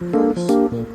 오늘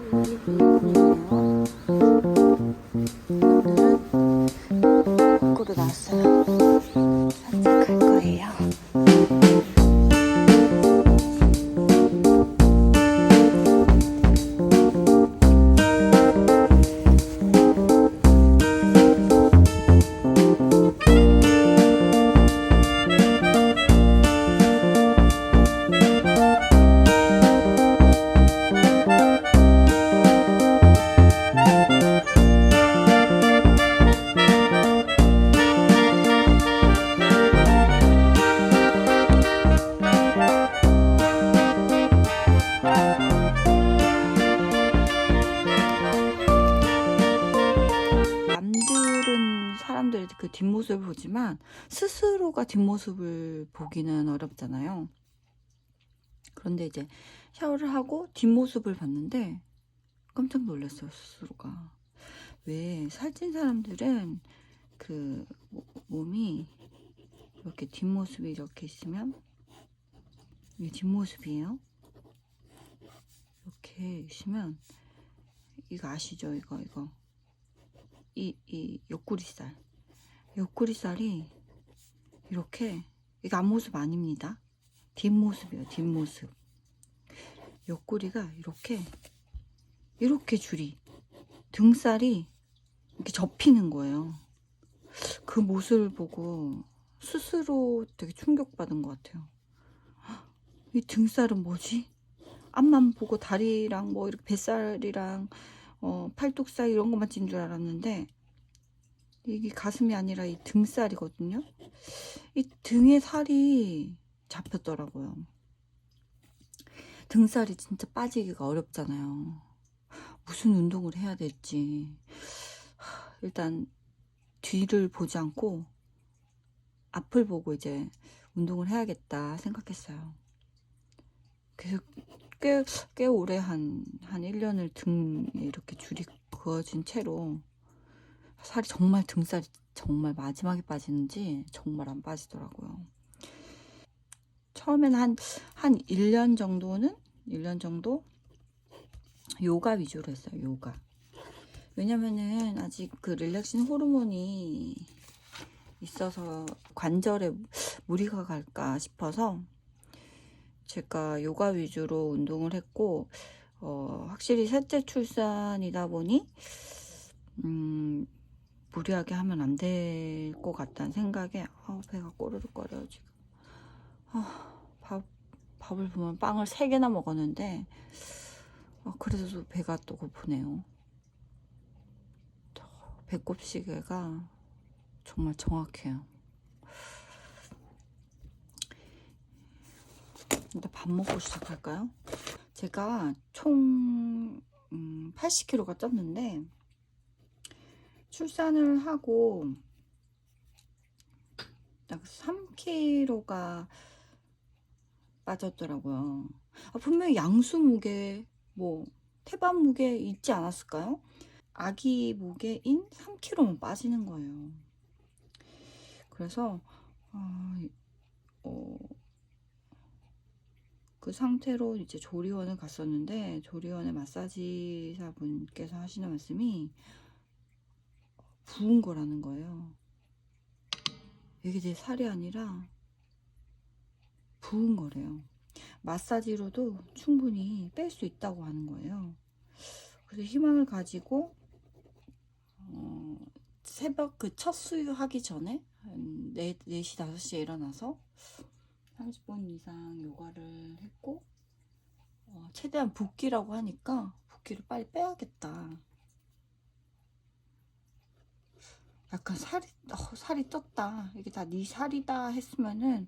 뒷모습을 보지만 스스로가 뒷모습을 보기는 어렵잖아요. 그런데 이제 샤워를 하고 뒷모습을 봤는데 깜짝 놀랐어요, 스스로가. 왜 살찐 사람들은 그 모- 몸이 이렇게 뒷모습이 이렇게 있으면 이게 뒷모습이에요. 이렇게 있으면 이거 아시죠? 이거 이거 이, 이 옆구리살. 옆구리살이 이렇게, 이거 앞모습 아닙니다. 뒷모습이에요, 뒷모습. 옆구리가 이렇게, 이렇게 줄이, 등살이 이렇게 접히는 거예요. 그 모습을 보고 스스로 되게 충격받은 것 같아요. 헉, 이 등살은 뭐지? 앞만 보고 다리랑 뭐 이렇게 뱃살이랑 어, 팔뚝살 이런 것만 찐 줄 알았는데 이게 가슴이 아니라 이 등살이거든요. 이 등에 살이 잡혔더라고요. 등살이 진짜 빠지기가 어렵잖아요. 무슨 운동을 해야 될지 하, 일단 뒤를 보지 않고 앞을 보고 이제 운동을 해야겠다 생각했어요. 그래서 꽤, 꽤 오래 한, 한 1년을 등에 이렇게 줄이 그어진 채로 살이 정말 등살이 정말 마지막에 빠지는지 정말 안 빠지더라고요. 처음에는 한, 한 1년 정도는, 1년 정도 요가 위주로 했어요, 요가. 왜냐면은 아직 그 릴렉신 호르몬이 있어서 관절에 무리가 갈까 싶어서 제가 요가 위주로 운동을 했고 어, 확실히 셋째 출산이다 보니 음, 무리하게 하면 안 될 것 같다는 생각에 아, 배가 꼬르륵 거려요 지금. 아, 밥, 밥을 보면 빵을 세개나 먹었는데 아, 그래서 배가 또 고프네요. 배꼽 시계가 정말 정확해요. 일단 밥 먹고 시작할까요? 제가 총 음, 80kg가 쪘는데 출산을 하고 딱 3kg가 빠졌더라고요. 아, 분명히 양수 무게, 뭐 태반 무게 있지 않았을까요? 아기 무게인 3kg만 빠지는 거예요. 그래서 아, 어, 그 상태로 이제 조리원을 갔었는데 조리원의 마사지사 분께서 하시는 말씀이 부은 거라는 거예요. 이게 내 살이 아니라 부은 거래요. 마사지로도 충분히 뺄 수 있다고 하는 거예요. 그래서 희망을 가지고 어, 새벽 그 첫 수유하기 전에 한 4, 4시, 5시에 일어나서 30분 이상 요가를 했고 어, 최대한 붓기라고 하니까 붓기를 빨리 빼야겠다. 약간 살이 어, 살이 떴다. 이게 다 네 살이다 했으면은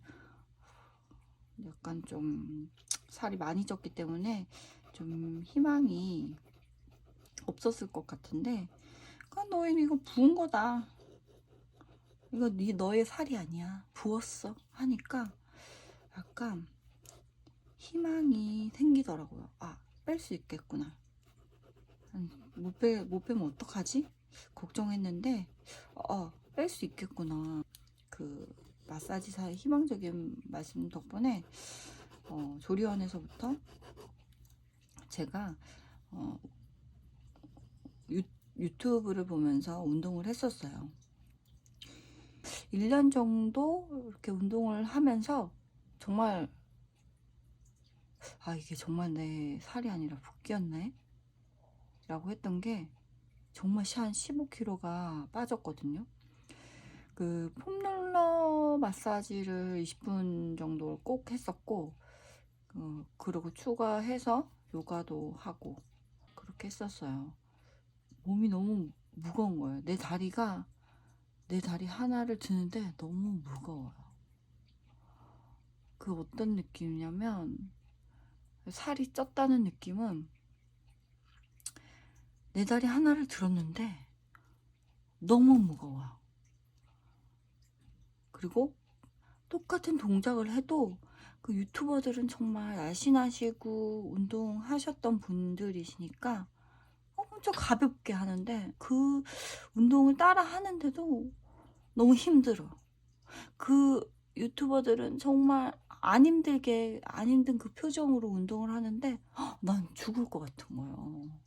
약간 좀 살이 많이 쪘기 때문에 좀 희망이 없었을 것 같은데 그러니까 너희는 이거 부은 거다. 이거 네 너의 살이 아니야. 부었어. 하니까 약간 희망이 생기더라고요. 아, 뺄 수 있겠구나. 못 빼면 어떡하지? 걱정했는데, 어, 뺄수 있겠구나. 그, 마사지사의 희망적인 말씀 덕분에, 어, 조리원에서부터 제가 어, 유, 유튜브를 보면서 운동을 했었어요. 1년 정도 이렇게 운동을 하면서 정말 아 이게 정말 내 살이 아니라 붓기였네 라고 했던 게 정말 한 15kg가 빠졌거든요. 그 폼롤러 마사지를 20분 정도 꼭 했었고 어, 그리고 추가해서 요가도 하고 그렇게 했었어요. 몸이 너무 무거운 거예요. 내 다리가 내 다리 하나를 드는데 너무 무거워요. 그 어떤 느낌이냐면 살이 쪘다는 느낌은 내 다리 하나를 들었는데 너무 무거워요. 그리고 똑같은 동작을 해도 그 유튜버들은 정말 날씬하시고 운동하셨던 분들이시니까 엄청 가볍게 하는데 그 운동을 따라 하는데도 너무 힘들어. 그 유튜버들은 정말 안 힘들게 안 힘든 그 표정으로 운동을 하는데 헉, 난 죽을 것 같은 거예요.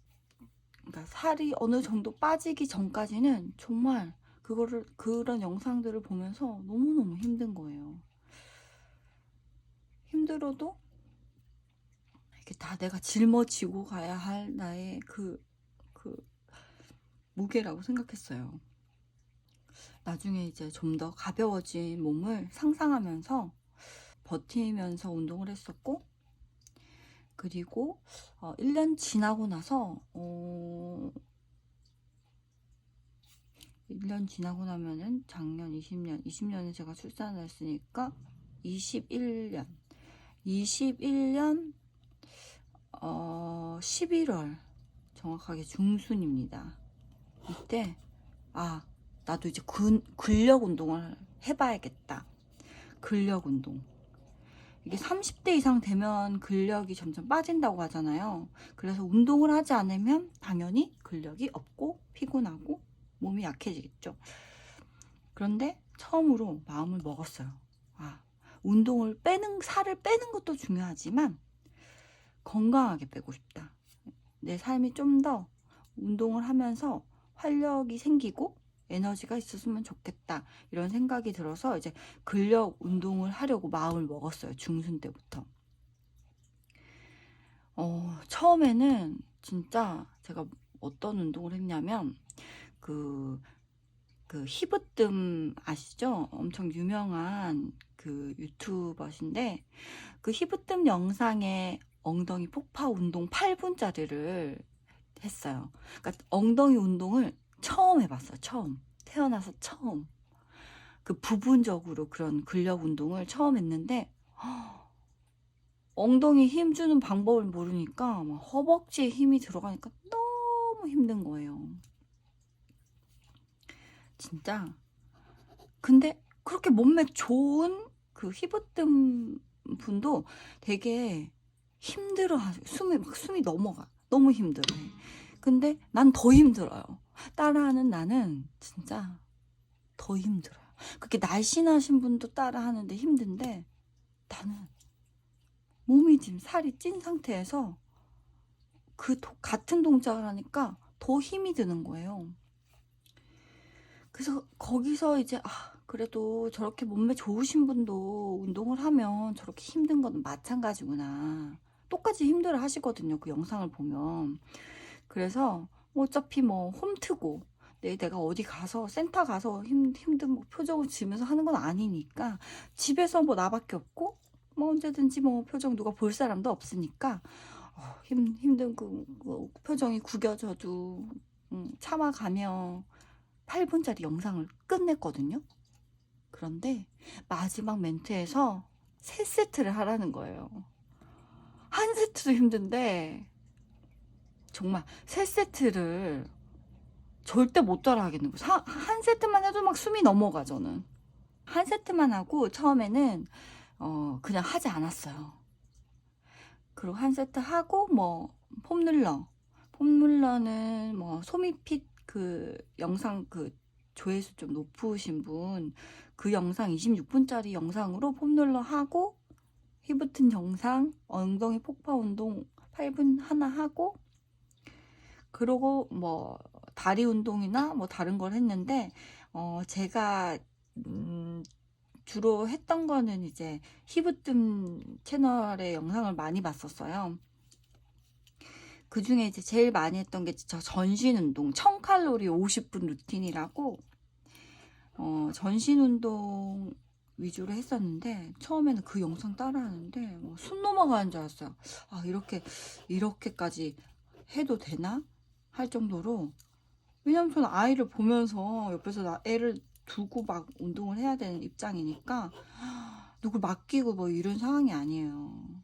그러니까 살이 어느 정도 빠지기 전까지는 정말 그거를 그런 영상들을 보면서 너무너무 힘든 거예요. 힘들어도 이렇게 다 내가 짊어지고 가야 할 나의 그, 그 무게라고 생각했어요. 나중에 이제 좀 더 가벼워진 몸을 상상하면서 버티면서 운동을 했었고, 그리고 어, 1년 지나고 나서 어, 1년 지나고 나면은 작년 20년, 20년에 제가 출산을 했으니까 21년, 21년 어, 11월 정확하게 중순입니다. 이때 아 나도 이제 근, 근력 운동을 해봐야겠다. 근력 운동. 이게 30대 이상 되면 근력이 점점 빠진다고 하잖아요. 그래서 운동을 하지 않으면 당연히 근력이 없고 피곤하고 몸이 약해지겠죠. 그런데 처음으로 마음을 먹었어요. 아, 운동을 빼는, 살을 빼는 것도 중요하지만 건강하게 빼고 싶다. 내 삶이 좀 더 운동을 하면서 활력이 생기고 에너지가 있었으면 좋겠다. 이런 생각이 들어서 이제 근력 운동을 하려고 마음을 먹었어요. 중순 때부터. 어, 처음에는 진짜 제가 어떤 운동을 했냐면 그, 그 히브뜸 아시죠? 엄청 유명한 그 유튜버신데 그 히브뜸 영상에 엉덩이 폭파 운동 8분짜리를 했어요. 그러니까 엉덩이 운동을 처음 해봤어요. 처음. 태어나서 처음. 그 부분적으로 그런 근력 운동을 처음 했는데, 허, 엉덩이 힘 주는 방법을 모르니까 막 허벅지에 힘이 들어가니까 너무 힘든 거예요. 진짜. 근데 그렇게 몸매 좋은 그 히브뜸 분도 되게 힘들어. 숨이 막 숨이 넘어가. 너무 힘들어해. 근데 난 더 힘들어요. 따라하는 나는 진짜 더 힘들어요. 그렇게 날씬하신 분도 따라하는데 힘든데 나는 몸이 지금 살이 찐 상태에서 그 도, 같은 동작을 하니까 더 힘이 드는 거예요. 그래서 거기서 이제 아 그래도 저렇게 몸매 좋으신 분도 운동을 하면 저렇게 힘든 건 마찬가지구나. 똑같이 힘들어 하시거든요. 그 영상을 보면. 그래서 뭐 어차피 뭐 홈트고 내, 내가 어디 가서 센터 가서 힘, 힘든 뭐 표정을 지으면서 하는 건 아니니까 집에서 뭐 나밖에 없고 뭐 언제든지 뭐 표정 누가 볼 사람도 없으니까 어, 힘, 힘든 그, 그 표정이 구겨져도 음, 참아가며 8분짜리 영상을 끝냈거든요. 그런데 마지막 멘트에서 세 세트를 하라는 거예요. 한 세트도 힘든데 정말 세 세트를 절대 못 따라 하겠는 거예요. 한 세트만 해도 막 숨이 넘어가 저는. 한 세트만 하고 처음에는 어 그냥 하지 않았어요. 그리고 한 세트 하고 뭐 폼눌러 폼눌러는 뭐 소미핏 그 영상 그 조회수 좀 높으신 분 그 영상 26분짜리 영상으로 폼눌러 하고 히브튼 영상 엉덩이 폭파 운동 8분 하나 하고 그러고 뭐 다리 운동이나 뭐 다른 걸 했는데 어 제가 음 주로 했던 거는 이제 히브뜸 채널의 영상을 많이 봤었어요. 그 중에 이제 제일 많이 했던 게 저 전신 운동 1000칼로리 50분 루틴이라고 어 전신 운동 위주로 했었는데 처음에는 그 영상 따라하는데 뭐 숨 넘어가는 줄 알았어요. 아 이렇게 이렇게까지 해도 되나 할 정도로 왜냐면 저는 아이를 보면서 옆에서 나 애를 두고 막 운동을 해야 되는 입장이니까 누굴 맡기고 뭐 이런 상황이 아니에요.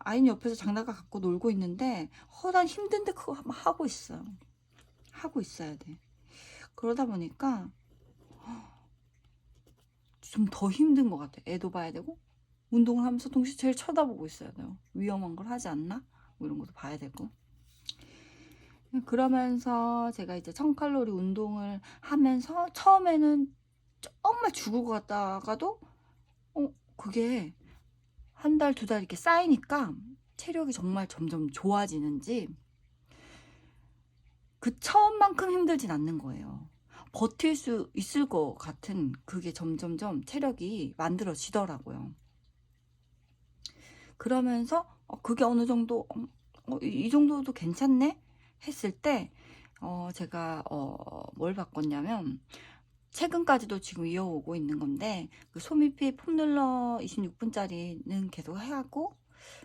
아이는 옆에서 장난감 갖고 놀고 있는데 허난 힘든데 그거 막 하고 있어요. 하고 있어야 돼. 그러다 보니까 좀 더 힘든 것 같아. 애도 봐야 되고 운동을 하면서 동시에 제일 쳐다보고 있어야 돼요. 위험한 걸 하지 않나? 뭐 이런 것도 봐야 되고. 그러면서 제가 이제 1000칼로리 운동을 하면서 처음에는 정말 죽을 것 같다가도 어 그게 한 달 두 달 이렇게 쌓이니까 체력이 정말 점점 좋아지는지 그 처음만큼 힘들진 않는 거예요. 버틸 수 있을 것 같은 그게 점점점 체력이 만들어지더라고요. 그러면서 어, 그게 어느 정도 어, 어, 이이 정도도 괜찮네 했을 때 어, 제가 어, 뭘 바꿨냐면 최근까지도 지금 이어오고 있는 건데 그 소미피 폼롤러 26분짜리는 계속 하고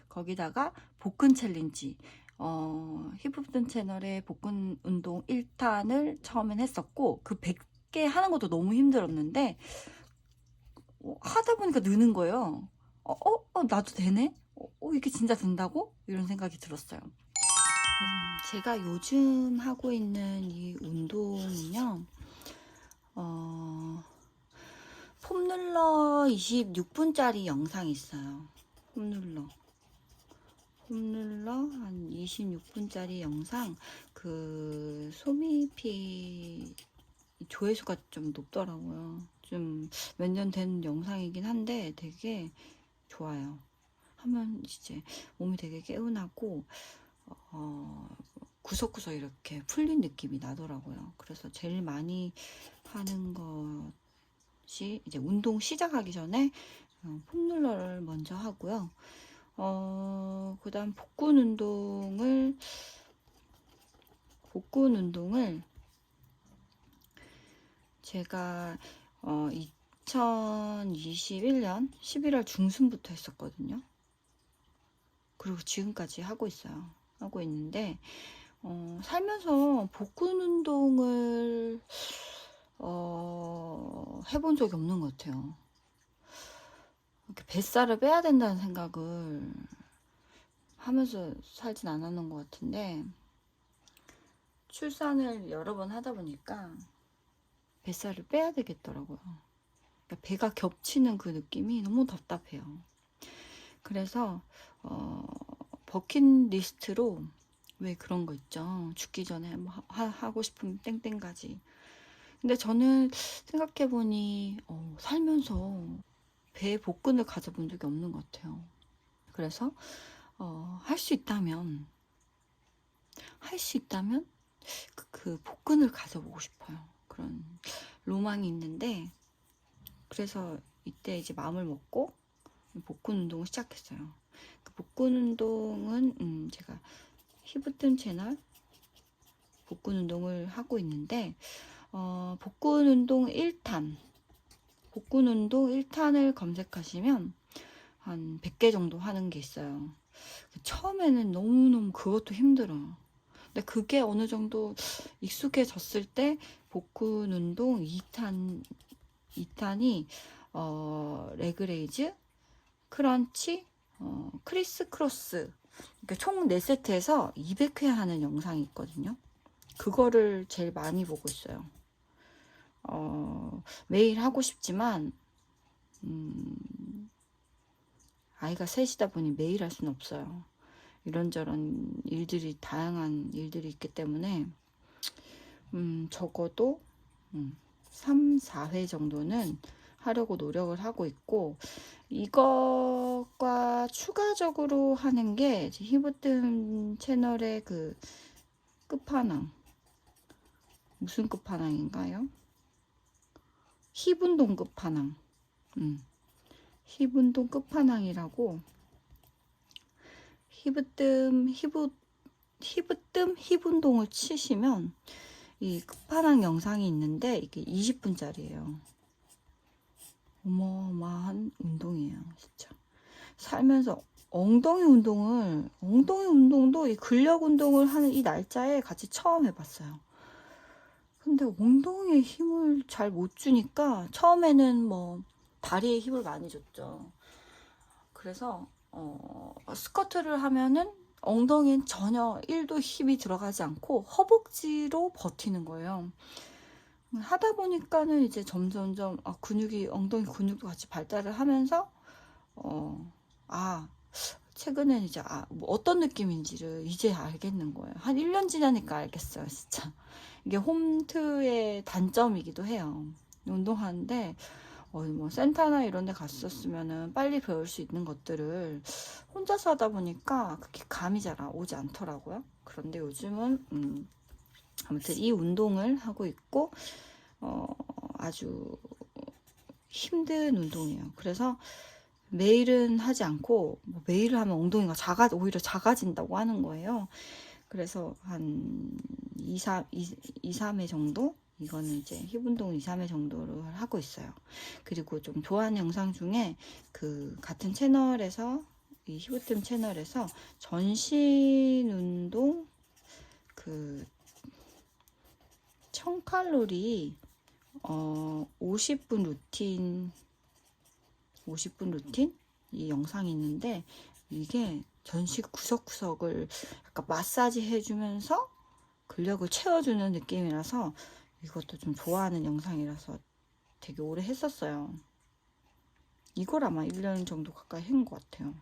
거기다가 복근 챌린지 어, 힙합든 채널의 복근 운동 1탄을 처음엔 했었고 그 100개 하는 것도 너무 힘들었는데 어, 하다 보니까 느는 거예요. 어, 어, 어 나도 되네? 어, 어, 이게 진짜 된다고? 이런 생각이 들었어요. 음, 제가 요즘 하고 있는 이 운동은요, 어, 폼룰러 26분짜리 영상이 있어요. 폼룰러. 폼룰러 한 26분짜리 영상, 그, 소미피 조회수가 좀 높더라고요. 좀 몇 년 된 영상이긴 한데 되게 좋아요. 하면 이제 몸이 되게 개운하고, 어, 구석구석 이렇게 풀린 느낌이 나더라고요. 그래서 제일 많이 하는 것이 이제 운동 시작하기 전에 어, 폼롤러를 먼저 하고요. 어, 그 다음 복근 운동을, 복근 운동을 제가 어, 2021년 11월 중순부터 했었거든요. 그리고 지금까지 하고 있어요. 하고 있는데, 어, 살면서 복근 운동을, 어, 해본 적이 없는 것 같아요. 이렇게 뱃살을 빼야 된다는 생각을 하면서 살진 않았는 것 같은데, 출산을 여러 번 하다 보니까 뱃살을 빼야 되겠더라고요. 그러니까 배가 겹치는 그 느낌이 너무 답답해요. 그래서, 어, 버킷리스트로 왜 그런 거 있죠. 죽기 전에 뭐 하, 고 싶은 땡땡까지. 근데 저는 생각해보니 어, 살면서 배 복근을 가져본 적이 없는 것 같아요. 그래서 어, 할 수 있다면 할 수 있다면 그, 그 복근을 가져보고 싶어요. 그런 로망이 있는데 그래서 이때 이제 마음을 먹고 복근 운동을 시작했어요. 그 복근 운동은 음 제가 히브뜸 채널 복근 운동을 하고 있는데 어 복근 운동 1탄 복근 운동 1탄을 검색하시면 한 100개 정도 하는 게 있어요. 처음에는 너무너무 그것도 힘들어요. 근데 그게 어느 정도 익숙해졌을 때 복근 운동 2탄 2탄이 어 레그레이즈 크런치 어, 크리스 크로스 그러니까 총 4세트에서 200회 하는 영상이 있거든요. 그거를 제일 많이 보고 있어요. 어, 매일 하고 싶지만 음, 아이가 셋이다 보니 매일 할 수는 없어요. 이런저런 일들이 다양한 일들이 있기 때문에 음, 적어도 음, 3, 4회 정도는 하려고 노력을 하고 있고 이거 그 것과 추가적으로 하는 게제 히브뜸 채널의 그 끝판왕 무슨 끝판왕인가요? 힙운동 끝판왕 음. 힙운동 끝판왕이라고 히브뜸 히브 히브뜸 힙운동을 치시면 이 끝판왕 영상이 있는데 이게 20분짜리예요. 어마어마한 운동이에요, 진짜. 살면서 엉덩이 운동을 엉덩이 운동도 이 근력 운동을 하는 이 날짜에 같이 처음 해봤어요. 근데 엉덩이에 힘을 잘 못 주니까 처음에는 뭐 다리에 힘을 많이 줬죠. 그래서 어, 스쿼트를 하면은 엉덩이엔 전혀 1도 힘이 들어가지 않고 허벅지로 버티는 거예요. 하다 보니까는 이제 점점점 아, 근육이 엉덩이 근육도 같이 발달을 하면서 어, 아 최근엔 이제 아, 뭐 어떤 느낌인지를 이제 알겠는 거예요. 한 1년 지나니까 알겠어요, 진짜. 이게 홈트의 단점이기도 해요. 운동하는데 어, 뭐 센터나 이런 데 갔었으면은 빨리 배울 수 있는 것들을 혼자서 하다 보니까 그렇게 감이 잘 오지 않더라고요. 그런데 요즘은 음, 아무튼 이 운동을 하고 있고 어, 아주 힘든 운동이에요. 그래서 매일은 하지 않고 뭐 매일 하면 엉덩이가 작아 오히려 작아진다고 하는 거예요. 그래서 한 2, 3, 2, 2 3회 정도 이거는 이제 힙 운동 2, 3회 정도를 하고 있어요. 그리고 좀 좋아하는 영상 중에 그 같은 채널에서 이 히브뜸 채널에서 전신 운동 그 1000칼로리 어 50분 루틴 50분 루틴 이 영상이 있는데 이게 전신 구석구석을 약간 마사지 해주면서 근력을 채워주는 느낌이라서 이것도 좀 좋아하는 영상이라서 되게 오래 했었어요. 이걸 아마 1년 정도 가까이 한 것 같아요.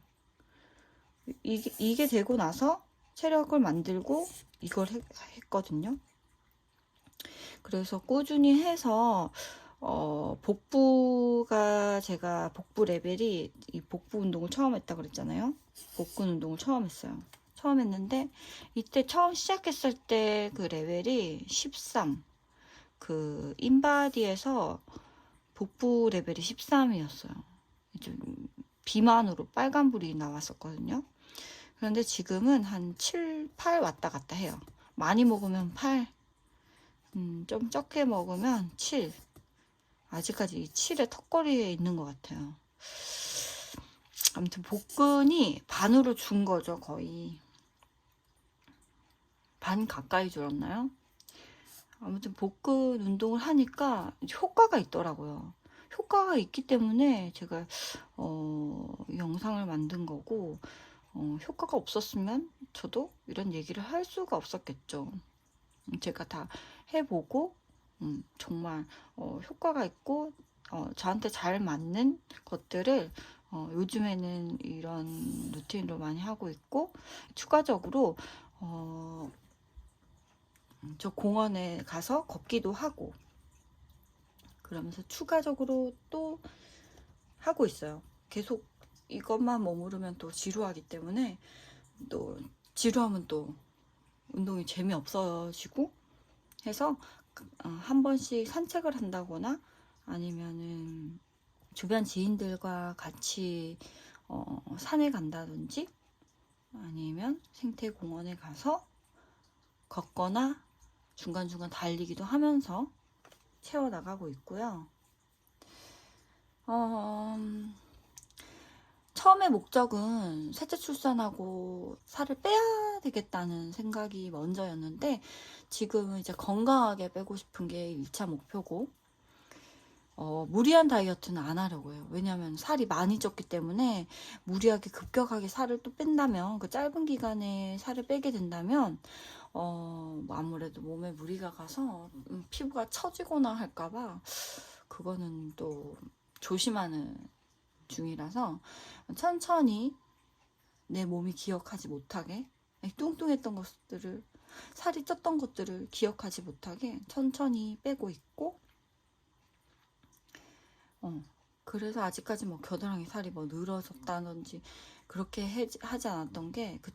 이게, 이게 되고 나서 체력을 만들고 이걸 했, 했거든요. 그래서 꾸준히 해서 어, 복부가 제가 복부 레벨이 이 복부 운동을 처음 했다 그랬잖아요. 복근 운동을 처음 했어요. 처음 했는데 이때 처음 시작했을 때 그 레벨이 13. 그 인바디에서 복부 레벨이 13이었어요. 좀 비만으로 빨간불이 나왔었거든요. 그런데 지금은 한 7, 8 왔다 갔다 해요. 많이 먹으면 8, 음, 좀 적게 먹으면 7. 아직까지 이 7의 턱걸이에 있는 것 같아요. 아무튼 복근이 반으로 준 거죠, 거의. 반 가까이 줄었나요? 아무튼 복근 운동을 하니까 효과가 있더라고요. 효과가 있기 때문에 제가 어, 영상을 만든 거고 어, 효과가 없었으면 저도 이런 얘기를 할 수가 없었겠죠. 제가 다 해보고 음, 정말 어, 효과가 있고 어, 저한테 잘 맞는 것들을 어, 요즘에는 이런 루틴으로 많이 하고 있고 추가적으로 어, 저 공원에 가서 걷기도 하고 그러면서 추가적으로 또 하고 있어요. 계속 이것만 머무르면 또 지루하기 때문에 또 지루하면 또 운동이 재미없어지고 해서 어, 한 번씩 산책을 한다거나 아니면은 주변 지인들과 같이 어, 산에 간다든지 아니면 생태공원에 가서 걷거나 중간중간 달리기도 하면서 채워나가고 있고요. 어, 처음에 목적은 셋째 출산하고 살을 빼야 되겠다는 생각이 먼저였는데 지금은 이제 건강하게 빼고 싶은 게 1차 목표고 어, 무리한 다이어트는 안 하려고 해요. 왜냐하면 살이 많이 쪘기 때문에 무리하게 급격하게 살을 또 뺀다면 그 짧은 기간에 살을 빼게 된다면 어, 뭐 아무래도 몸에 무리가 가서 음, 피부가 처지거나 할까봐 그거는 또 조심하는 중이라서 천천히 내 몸이 기억하지 못하게 뚱뚱했던 것들을 살이 쪘던 것들을 기억하지 못하게 천천히 빼고 있고 어, 그래서 아직까지 뭐 겨드랑이 살이 뭐 늘어졌다든지 그렇게 해- 하지 않았던 게 그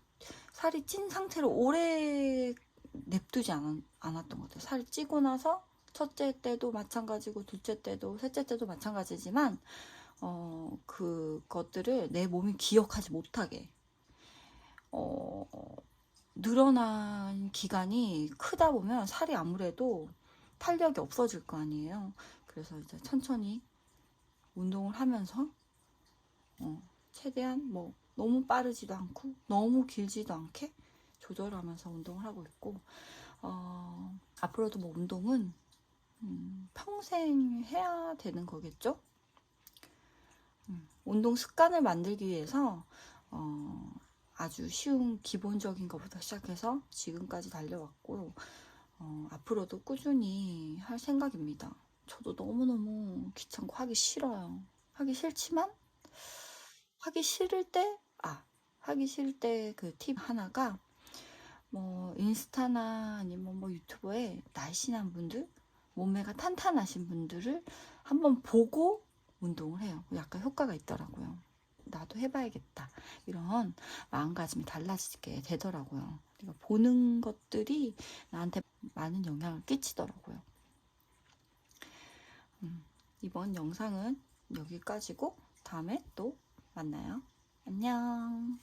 살이 찐 상태로 오래 냅두지 않, 않았던 것 같아요. 살이 찌고 나서 첫째 때도 마찬가지고 둘째 때도 셋째 때도 마찬가지지만 어 그것들을 내 몸이 기억하지 못하게 어 늘어난 기간이 크다 보면 살이 아무래도 탄력이 없어질 거 아니에요. 그래서 이제 천천히 운동을 하면서 어, 최대한 뭐 너무 빠르지도 않고 너무 길지도 않게 조절하면서 운동을 하고 있고 어, 앞으로도 뭐 운동은 음, 평생 해야 되는 거겠죠? 음, 운동 습관을 만들기 위해서 어, 아주 쉬운 기본적인 것부터 시작해서 지금까지 달려왔고 어, 앞으로도 꾸준히 할 생각입니다. 저도 너무너무 귀찮고 하기 싫어요. 하기 싫지만 하기 싫을 때, 아, 하기 싫을 때 그 팁 하나가 뭐 인스타나 아니면 뭐 유튜브에 날씬한 분들, 몸매가 탄탄하신 분들을 한번 보고 운동을 해요. 약간 효과가 있더라고요. 나도 해봐야겠다. 이런 마음가짐이 달라지게 되더라고요. 그러니까 보는 것들이 나한테 많은 영향을 끼치더라고요. 음, 이번 영상은 여기까지고 다음에 또 만나요. 안녕.